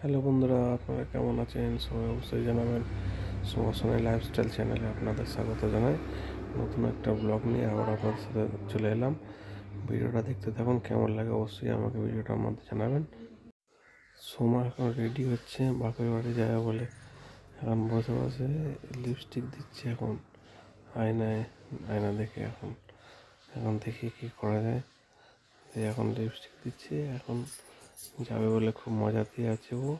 Hello বন্ধুরা, আপনারা কেমন আছেন? সবাই অবশ্যই জানাবেন। সমসনের লাইফস্টাইল চ্যানেলে আপনাদের স্বাগত জানাই। নতুন একটা ব্লগ নিয়ে আবার আপনাদের সাথে চলে এলাম। ভিডিওটা দেখতে থাকুন, কেমন লাগে অবশ্যই আমাকে ভিডিওটার মধ্যে জানাবেন। সোমা এখন রেডি হচ্ছে, বাপের বাড়ি যাবে বলে এখন বসে বসে লিপস্টিক দিচ্ছে এখন, আয়নায়, আয়না দেখে এখন। এখন দেখি কী করা যায়। এখন লিপস্টিক দিচ্ছে, এখন যাবে বলে খুব মজাতে আছে ও।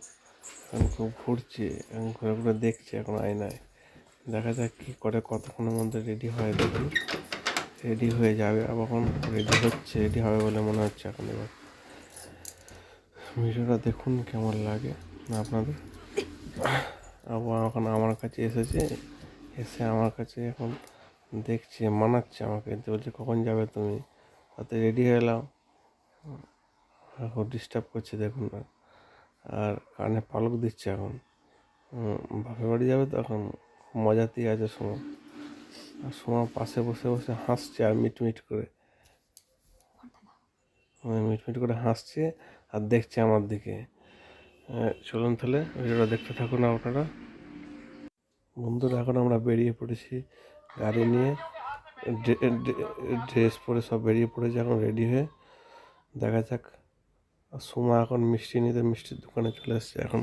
এখন খুব ঘুরছে, এখন ঘুরে ঘুরে দেখছে এখন আয়নায়। দেখা যাক কী করে কতক্ষণের মধ্যে রেডি হয় দেখি। রেডি হয়ে যাবে, আবার এখন রেডি হচ্ছে রেডি হবে বলে মনে হচ্ছে এখন এবার। ভিডিওটা দেখুন কেমন লাগে আপনাদের? আবার এখন আমার কাছে এসেছে, এসে আমার কাছে এখন দেখছে, মানাচ্ছে আমাকে। বলছে, কখন যাবে তুমি? তাতে রেডি হয়ে এলাম? এখন ডিস্টার্ব করছে, দেখুন না। আর কানে পালক দিচ্ছে এখন। বাপের বাড়ি যাবে তো এখন খুব মজাতেই আছে সোমা। আর সোমা পাশে বসে বসে হাসছে আর মিটমিট করে। মিটমিট করে হাসছে আর দেখছে আমার দিকে। চলুন তাহলে ভিডিওটা দেখতে থাকুন আপনারা। বন্ধুরা, এখন আমরা বেরিয়ে পড়েছি গাড়ি নিয়ে। ড্রে- ড্রে- ড্রেস পরে সব বেরিয়ে পড়েছে, এখন রেডি হয়ে। দেখা যাক সোমা এখন মিষ্টি নিতে মিষ্টির দোকানে চলে এসছে। এখন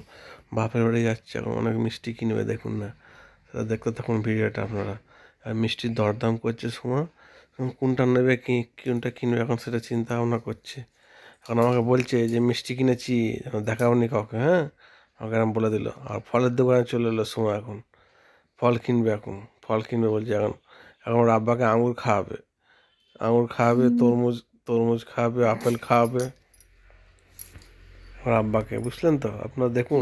বাপের বাড়ি যাচ্ছে এখন অনেক মিষ্টি কিনবে দেখুন না। সেটা দেখতে থাকুন ভিডিওটা আপনারা। আর মিষ্টির দরদাম করছে সোমা। এখন কোনটা নেবে কি কোনটা কিনবে এখন সেটা চিন্তা ভাবনা করছে। এখন আমাকে বলছে যে মিষ্টি কিনেছি দেখাওনি কাউকে হ্যাঁ? আমাকে এরকম বলে দিল। আর ফলের দোকানে চলে এলো সোমা এখন। ফল কিনবে এখন ফল কিনবে বলছে এখন। এখন ওর আব্বাকে আঙুর খাওয়াবে। আঙুর খাওয়াবে তরমুজ তরমুজ খাওয়াবে আপেল খাওয়াবে। ওর আব্বাকে বুঝলেন তো? আপনারা দেখুন।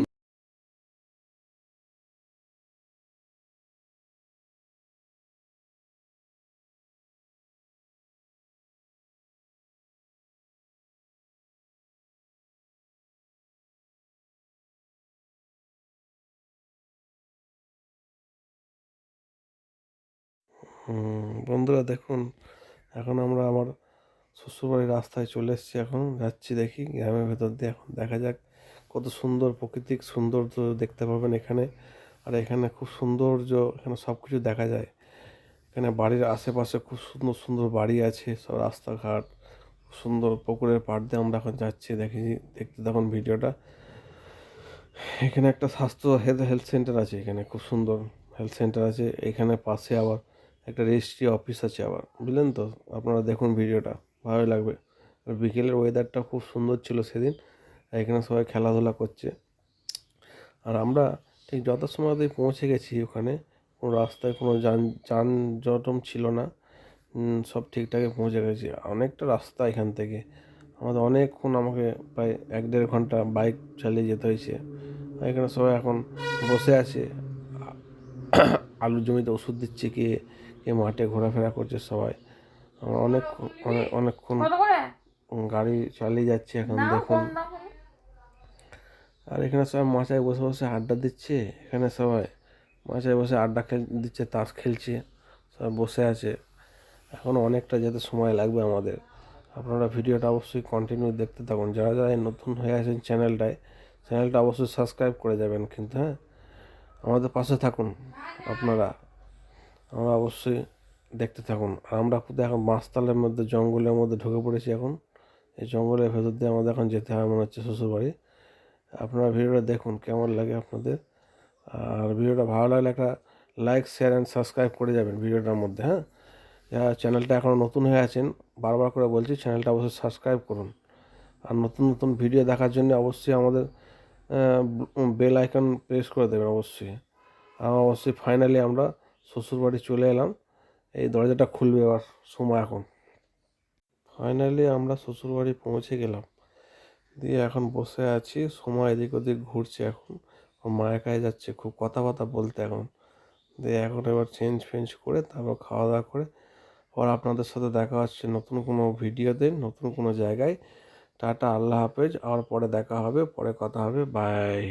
বন্ধুরা দেখুন এখন আমরা আমার শ্বশুরবাড়ির রাস্তায় চলে এসেছি এখন, যাচ্ছি দেখি গ্রামের ভেতর দিয়ে এখন। দেখা যাক কত সুন্দর প্রাকৃতিক সৌন্দর্য দেখতে পাবেন এখানে। আর এখানে খুব সৌন্দর্য, এখানে সব কিছু দেখা যায়। এখানে বাড়ির আশেপাশে খুব সুন্দর সুন্দর বাড়ি আছে, সব রাস্তাঘাট, সুন্দর পুকুরের পাড় দিয়ে আমরা এখন যাচ্ছি। দেখি, দেখতে তখন ভিডিওটা। এখানে একটা স্বাস্থ্য হেলথ হেলথ সেন্টার আছে এখানে, খুব সুন্দর হেলথ সেন্টার আছে। এখানে পাশে আবার একটা রেজিস্ট্রি অফিস আছে আবার, বুঝলেন তো? আপনারা দেখুন ভিডিওটা। ভালোই লাগবে। আর বিকেলের ওয়েদারটা খুব সুন্দর ছিল সেদিন, এখানে সবাই খেলাধুলা করছে। আর আমরা ঠিক যথাসময়তেই পৌঁছে গেছি ওখানে, কোনো রাস্তায় কোনো যান, যানজটম ছিল না। সব ঠিকঠাকই পৌঁছে গেছি। অনেকটা রাস্তা এখান থেকে। আমাদের অনেকক্ষণ আমাকে প্রায় এক দেড় ঘণ্টা বাইক চালিয়ে যেতে হয়েছে। এখানে সবাই এখন বসে আছে। আলুর জমিতে ওষুধ দিচ্ছে কে কে মাঠে ঘোরাফেরা করছে সবাই। আমরা অনেক অনেক অনেকক্ষণ গাড়ি চালিয়ে যাচ্ছে এখন দেখুন। আর এখানে সবাই মাচায় বসে বসে আড্ডা দিচ্ছে এখানে সবাই মাচায় বসে আড্ডা খেল দিচ্ছে তাস খেলছে সবাই বসে আছে। এখনও অনেকটা যেতে সময় লাগবে আমাদের। আপনারা ভিডিওটা অবশ্যই কন্টিনিউ দেখতে থাকুন। যারা যারা এই নতুন হয়ে আছেন চ্যানেলটায় চ্যানেলটা অবশ্যই সাবস্ক্রাইব করে যাবেন কিন্তু হ্যাঁ? আমাদের পাশে থাকুন আপনারা। আমরা অবশ্যই দেখতে থাকুন। আর আমরা এখন মাছতালের মধ্যে, জঙ্গলের মধ্যে ঢুকে পড়েছি এখন। এই জঙ্গলের ভেতর দিয়ে আমাদের এখন যেতে হবে মনে হচ্ছে শ্বশুরবাড়ি। আপনারা ভিডিওটা দেখুন, কেমন লাগে আপনাদের। আর ভিডিওটা ভালো লাগলে একটা লাইক শেয়ার অ্যান্ড সাবস্ক্রাইব করে যাবেন ভিডিওটার মধ্যে হ্যাঁ? যারা চ্যানেলটা এখনও নতুন হয়ে আছেন, বারবার করে বলছি, চ্যানেলটা অবশ্যই সাবস্ক্রাইব করুন। আর নতুন নতুন ভিডিও দেখার জন্য অবশ্যই আমাদের বেল আইকন প্রেস করে দেবেন অবশ্যই। আর অবশ্যই ফাইনালি আমরা শ্বশুরবাড়ি চলে এলাম। এই দরজাটা খুলবে এবার সময় এখন। ফাইনালি আমরা শ্বশুরবাড়ি পৌঁছে গেলাম। দিয়ে এখন বসে আছি, সময় এদিক ওদিক ঘুরছে এখন। মায়ের কাছে যাচ্ছে, খুব কথা কথা বলতে এখন। দিয়ে এখন এবার চেঞ্জ ফেঞ্জ করে তারপর খাওয়া দাওয়া করে পর আপনাদের সাথে দেখা হচ্ছে নতুন কোনো ভিডিওতে, নতুন কোনো জায়গায়। টাটা, আল্লাহ হাফেজ আর পরে দেখা হবে, পরে কথা হবে। বাই